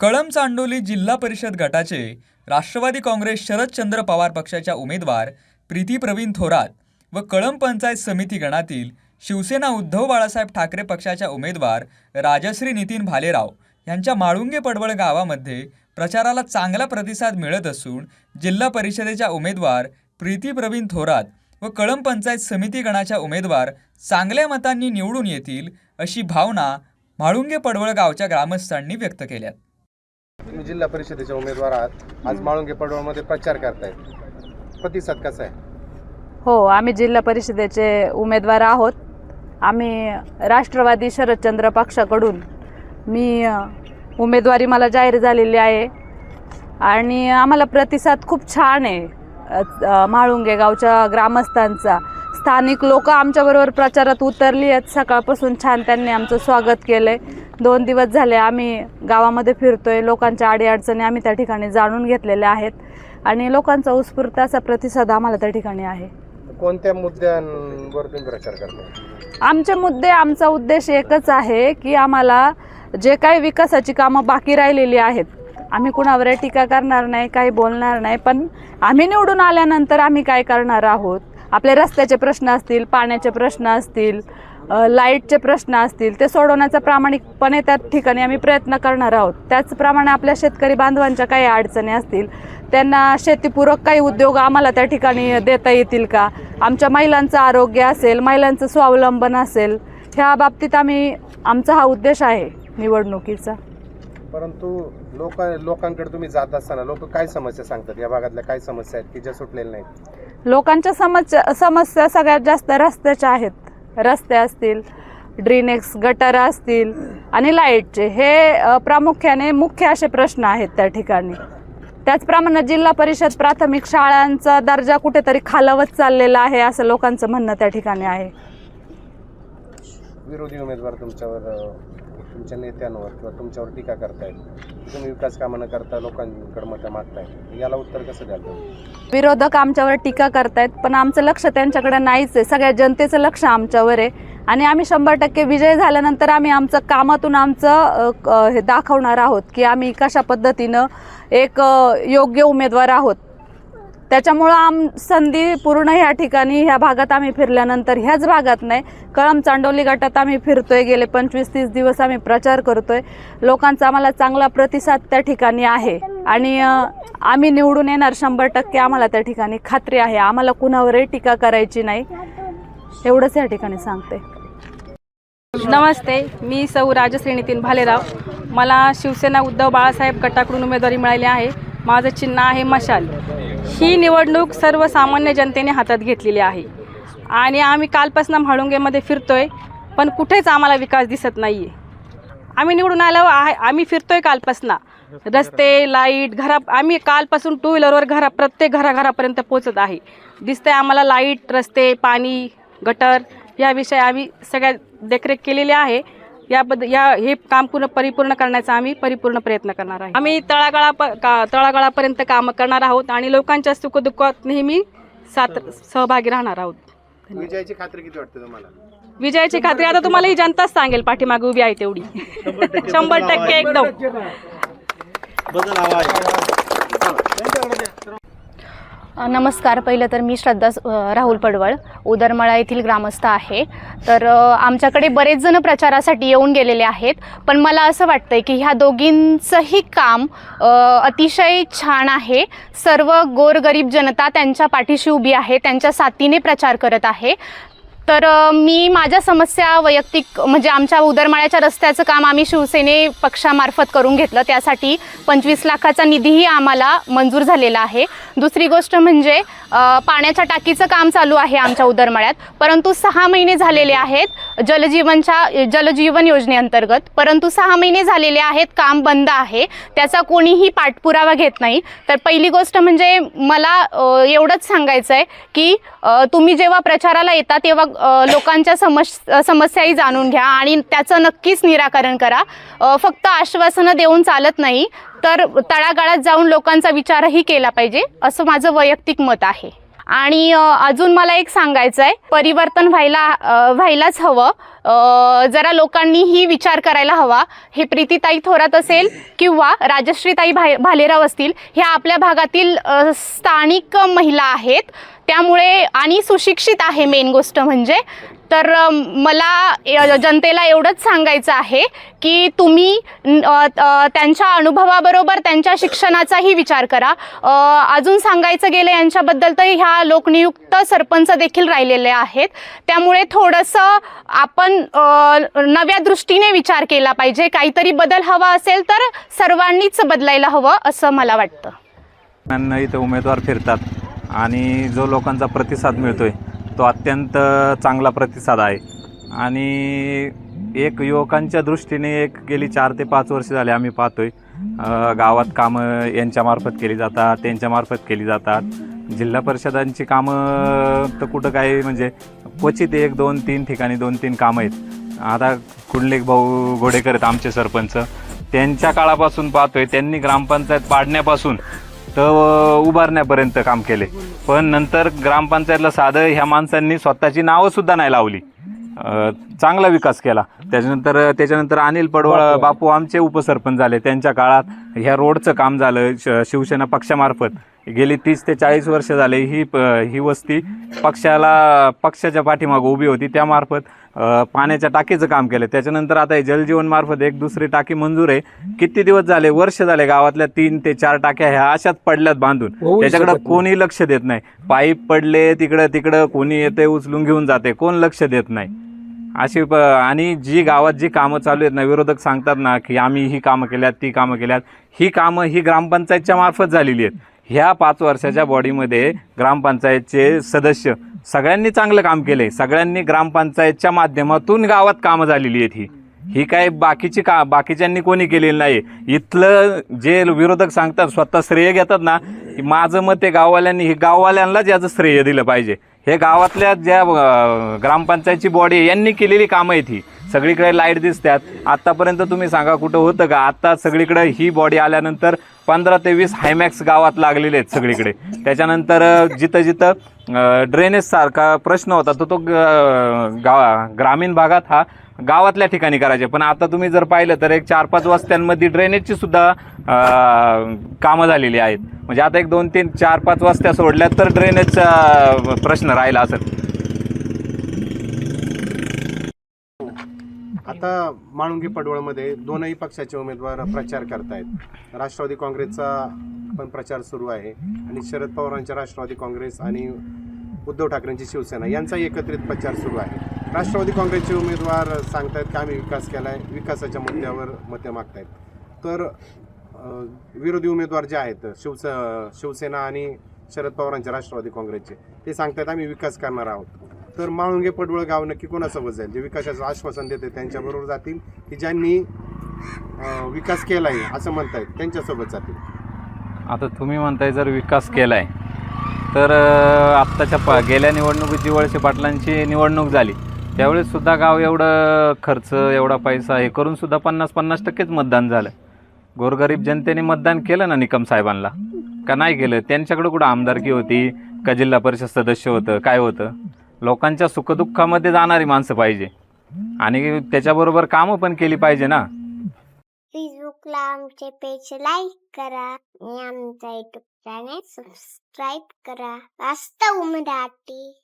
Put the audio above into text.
कळम चांडोली जिल्हा परिषद गटाचे राष्ट्रवादी काँग्रेस शरदचंद्र पवार पक्षाच्या उमेदवार प्रीती प्रवीण थोरात व कळम पंचायत समिती गणातील शिवसेना उद्धव बाळासाहेब ठाकरे पक्षाच्या उमेदवार राजश्री नितीन भालेराव यांच्या माळुंगे पडवळ गावामध्ये प्रचाराला चांगला प्रतिसाद मिळत असून जिल्हा परिषदेच्या उमेदवार प्रीती प्रवीण थोरात व कळम पंचायत समिती गणाच्या उमेदवार चांगल्या मतांनी निवडून येतील अशी भावना म्हाळुंगे पडवळ गावच्या ग्रामस्थांनी व्यक्त केल्यात. तुम्ही जिल्हा परिषदेचे उमेदवार आहात. आज माळुंगे पडवळमध्ये प्रचार करतायत प्रतिसाद कसा आहे? हो आम्ही जिल्हा परिषदेचे उमेदवार आहोत. आम्ही राष्ट्रवादी शरदचंद्र पक्षाकडून मी उमेदवारी मला जाहीर झालेली आहे. आणि आम्हाला प्रतिसाद खूप छान आहे. माळुंगे म्हाळुंगे गावच्या ग्रामस्थांचा. स्थानिक लोक आमच्याबरोबर प्रचारात उतरली आहेत. सकाळपासून छान त्यांनी आमचं स्वागत केलं आहे दोन दिवस झाले आम्ही गावामध्ये फिरतोय लोकांच्या अडीअडचणी आम्ही त्या ठिकाणी जाणून घेतलेल्या आहेत आणि लोकांचा उत्स्फूर्त असा प्रतिसाद आम्हाला त्या ठिकाणी आहे. कोणत्या मुद्द्यांवर तुम्ही प्रचार आमचे मुद्दे आमचा उद्देश एकच आहे की आम्हाला जे काही विकासाची कामं बाकी राहिलेली आहेत आम्ही कुणावर टीका करणार नाही काही बोलणार नाही पण आम्ही निवडून आल्यानंतर आम्ही काय करणार आहोत? आपले रस्त्याचे प्रश्न असतील पाण्याचे प्रश्न असतील लाईटचे प्रश्न असतील ते सोडवण्याचा प्रामाणिकपणे त्या ठिकाणी आम्ही प्रयत्न करणार आहोत. त्याचप्रमाणे आपल्या शेतकरी बांधवांच्या काही अडचणी असतील त्यांना शेतीपूरक काही उद्योग आम्हाला त्या ठिकाणी देता येतील का? आमच्या महिलांचं आरोग्य असेल महिलांचं स्वावलंबन असेल ह्या बाबतीत आम्ही आमचा हा उद्देश आहे निवडणुकीचा. परंतु लोक लोकांकडे तुम्ही जात असताना लोक काय समस्या सांगतात? या भागातल्या काय समस्या आहेत की ज्या सुटलेल्या नाहीत? लोकांच्या समस्या समस्या सगळ्यात जास्त रस्त्याच्या आहेत. रस्ते असतील ड्रेनेक्स गटर असतील आणि लाईटचे हे प्रामुख्याने मुख्य असे प्रश्न आहेत त्या ठिकाणी. त्याचप्रमाणे जिल्हा परिषद प्राथमिक शाळांचा दर्जा कुठेतरी खालावत चाललेला आहे असं लोकांचं म्हणणं त्या ठिकाणी आहे. विरोधी उमेदवार तुमच्यावर तुमच्या नेत्यांवर किंवा तुमच्यावर टीका करतायत तुम्ही विकास कामं न करता लोकांकडे मतं मागताय याला उत्तर कसं द्याल विरोधक आमच्यावर टीका करतायत पण आमचं लक्ष त्यांच्याकडे नाहीच आहे. सगळ्या जनतेचं लक्ष आमच्यावर आहे. आणि आम्ही शंभर टक्के विजय झाल्यानंतर आम्ही आमचं कामातून आमचं क- हे दाखवणार आहोत की आम्ही कशा पद्धतीनं एक योग्य उमेदवार आहोत. त्याच्यामुळं आम संधी पूर्ण ह्या ठिकाणी ह्या भागात आम्ही फिरल्यानंतर ह्याच भागात नाही कळम चांडोली गटात आम्ही फिरतोय. गेले पंचवीस तीस दिवस आम्ही प्रचार करतोय. लोकांचा आम्हाला चांगला प्रतिसाद त्या ठिकाणी आहे. आणि आम्ही निवडून येणार शंभर टक्के आम्हाला त्या ठिकाणी खात्री आहे. आम्हाला कुणावरही टीका करायची नाही. एवढंच या ठिकाणी सांगते. नमस्ते मी सौ राजश्री नितीन भालेराव. मला शिवसेना उद्धव बाळासाहेब गटाकडून उमेदवारी मिळाली आहे. माझं चिन्ह आहे मशाल. ही निवडणूक सर्वसामान्य जनतेने हातात घेतलेली आहे. आणि आम्ही कालपासून म्हाळुंगेमध्ये आहे पण कुठेच आम्हाला विकास दिसत नाही आहे आम्ही निवडून आलो आहे आम्ही आहे कालपासून. रस्ते लाइट घरा आम्ही कालपासून टू व्हीलरवर घरा प्रत्येक घराघरापर्यंत पोचत आहे. दिसतंय आम्हाला लाइट रस्ते पाणी गटर याविषयी आम्ही सगळ्या देखरेख केलेली आहे. याबद्दल या हे काम पूर्ण परिपूर्ण करण्याचा आम्ही परिपूर्ण प्रयत्न करणार आहे. आम्ही तळागाळा का तळागाळापर्यंत कामं करणार आहोत आणि लोकांच्या सुखदुःखात नेहमी साथ सहभागी राहणार आहोत. विजयाची खात्री किती वाटते तुम्हाला? विजयाची खात्री आता तुम्हाला ही जनताच सांगेल पाठीमागे उभी आहे तेवढी. शंभर टक्के एकदम. नमस्कार. पहिलं तर मी श्रद्धा राहुल पडवळ उदरमळा येथील ग्रामस्थ आहे. तर आमच्याकडे बरेच जण प्रचारासाठी येऊन गेलेले आहेत. पण मला असं वाटतं आहे की ह्या दोघींचंही काम अतिशय छान आहे. सर्व गोरगरीब जनता त्यांच्या पाठीशी उभी आहे त्यांच्या साथीने प्रचार करत आहे. तर मी माझ्या समस्या वैयक्तिक म्हणजे आमच्या उदरमाळ्याच्या रस्त्याचं काम आम्ही शिवसेने पक्षामार्फत करून घेतलं. त्यासाठी पंचवीस लाखाचा निधीही आम्हाला मंजूर झालेला आहे. दुसरी गोष्ट म्हणजे पाण्याच्या टाकीचं काम चालू आहे आमच्या उदरमाळ्यात. परंतु सहा महिने झालेले आहेत जलजीवनच्या जलजीवन योजनेअंतर्गत. परंतु सहा महिने झालेले आहेत काम बंद आहे. त्याचा कोणीही पाठपुरावा घेत नाही. तर पहिली गोष्ट म्हणजे मला एवढंच सांगायचं आहे की तुम्ही जेव्हा प्रचाराला येता तेव्हा लोकांच्या समस समस्याही जाणून घ्या आणि त्याचं नक्कीच निराकरण करा. फक्त आश्वासनं देऊन चालत नाही तर तळागाळात जाऊन लोकांचा विचारही केला पाहिजे असं माझं वैयक्तिक मत आहे. आणि अजून मला एक सांगायचं आहे परिवर्तन व्हायला व्हायलाच हवं. जरा जरा लोकांनीही विचार करायला हवा. हे प्रीतीताई थोरात असेल किंवा राजश्रीताई भा भालेराव असतील ह्या आपल्या भागातील स्थानिक महिला आहेत. त्यामुळे आणि सुशिक्षित आहे मेन गोष्ट म्हणजे. तर मला जनतेला एवढंच सांगायचं आहे की तुम्ही त्यांच्या अनुभवाबरोबर त्यांच्या शिक्षणाचाही विचार करा. अजून सांगायचं गेलं यांच्याबद्दल तर ह्या लोकनियुक्त सरपंच देखील राहिलेले आहेत. त्यामुळे थोडंसं आपण नव्या दृष्टीने विचार केला पाहिजे. काहीतरी बदल हवा असेल तर सर्वांनीच बदलायला हवं असं मला वाटतं. इथं उमेदवार फिरतात आणि जो लोकांचा प्रतिसाद मिळतोय तो अत्यंत चांगला प्रतिसाद आहे. आणि एक युवकांच्या दृष्टीने एक गेली चार ते पाच वर्ष झाले आम्ही पाहतोय. आहे गावात कामं यांच्यामार्फत केली जातात त्यांच्यामार्फत केली जातात. जिल्हा परिषदांची कामं तर कुठं काही म्हणजे क्वचित एक दोन तीन ठिकाणी दोन तीन कामं आहेत. आता कुंडलिक भाऊ घोडेकर आहेत आमचे सरपंच. त्यांच्या काळापासून पाहतोय त्यांनी ग्रामपंचायत पाडण्यापासून तर उभारण्यापर्यंत काम केले. पण नंतर ग्रामपंचायतला साधं ह्या माणसांनी स्वतःची नावं सुद्धा नाही लावली. चांगला विकास केला. त्याच्यानंतर त्याच्यानंतर अनिल पडवळ बापू. आमचे उपसरपंच झाले. त्यांच्या काळात ह्या रोडचं काम झालं शिवसेना पक्षामार्फत. गेली तीस ते चाळीस वर्ष झाले ही प- ही वस्ती पक्षाला पक्षाच्या पाठीमागं उभी होती. त्यामार्फत पाण्याच्या टाकीचं काम केलं. त्याच्यानंतर आता हे जलजीवन मार्फत एक दुसरी टाकी मंजूर आहे. किती दिवस झाले वर्ष झाले गावातल्या तीन ते चार टाक्या ह्या अशाच पडल्यात बांधून. त्याच्याकडे कोणी लक्ष देत नाही. पाईप पडले तिकडं तिकडं कोणी येते उचलून घेऊन जाते कोण लक्ष देत नाही. अशी प आणि जी गावात जी कामं चालू आहेत ना विरोधक सांगतात ना की आम्ही ही कामं केल्यात ती कामं केल्यात. ही कामं ही ग्रामपंचायतच्या मार्फत झालेली आहेत. ह्या पाच वर्षाच्या बॉडीमध्ये ग्रामपंचायतचे सदस्य सगळ्यांनी चांगलं काम केलं आहे सगळ्यांनी ग्रामपंचायतच्या माध्यमातून गावात कामं झालेली आहेत ही. ही काय बाकीची का बाकीच्यांनी कोणी केलेली नाही इथलं जे विरोधक सांगतात स्वतः श्रेय घेतात ना माझं मत ते गाववाल्यांनी हे गाववाल्यांनाच याचं श्रेय दिलं पाहिजे. हे गावातल्या ज्या ग्रामपंचायतची बॉडी यांनी केलेली कामं आहेत ही. सगळीकडे लाइट दिसतात आत्तापर्यंत तुम्ही सांगा कुठं होतं का? आत्ता सगळीकडे ही बॉडी आल्यानंतर पंधरा ते वीस हायमॅक्स गावात लागलेले आहेत सगळीकडे. त्याच्यानंतर जिथं जिथं ड्रेनेज सारखा प्रश्न होता तो तो ग- गा ग्रामीण भागात हा गावातल्या ठिकाणी करायचे. पण आता तुम्ही जर पाहिलं तर एक चार पाच वस्त्यांमध्ये ड्रेनेजची सुद्धा कामं झालेली आहेत. म्हणजे आता एक दोन तीन चार पाच वस्त्या सोडल्या तर ड्रेनेजचा प्रश्न राहिला असेल. आता माळुंगी पडवळमध्ये दोनही पक्षाचे उमेदवार प्रचार करतायत. राष्ट्रवादी काँग्रेसचा पण प्रचार सुरू आहे आणि शरद पवारांच्या राष्ट्रवादी काँग्रेस आणि उद्धव ठाकरेंची शिवसेना यांचा एकत्रित प्रचार सुरू आहे. राष्ट्रवादी काँग्रेसचे उमेदवार सांगतायत की आम्ही विकास केला आहे विकासाच्या मुद्द्यावर मते मागतायत. तर विरोधी उमेदवार जे आहेत शिवस शिवसेना आणि शरद पवारांचे राष्ट्रवादी काँग्रेसचे ते सांगतायत आम्ही विकास करणार आहोत. तर माळुंगे पडवळ गाव नक्की कोणासोबत जाईल जे विकासाचं आश्वासन देते त्यांच्याबरोबर जातील की ज्यांनी विकास केला आहे असं म्हणतायत त्यांच्यासोबत जातील. आता तुम्ही म्हणताय जर विकास केलाय तर आत्ताच्या प गेल्या निवडणुकीची वळसे पाटलांची निवडणूक झाली. त्यावेळेस सुद्धा गाव एवढं खर्च एवढा पैसा हे करून सुद्धा पन्नास पन्नास टक्केच मतदान झालं. गोरगरीब जनतेने मतदान केलं ना निकम साहेबांना? का नाही केलं? त्यांच्याकडे कुठं आमदारकी होती? का जिल्हा परिषद सदस्य होतं? काय होतं? लोकांच्या सुखदुःखामध्ये जाणारी माणसं पाहिजे. आणि त्याच्याबरोबर कामं पण केली पाहिजे ना. फेसबुकला आमचे पेज लाईक करा आणि आमचा युट्यूब चॅनेल सबस्क्राईब करा. वास्तव मराठी.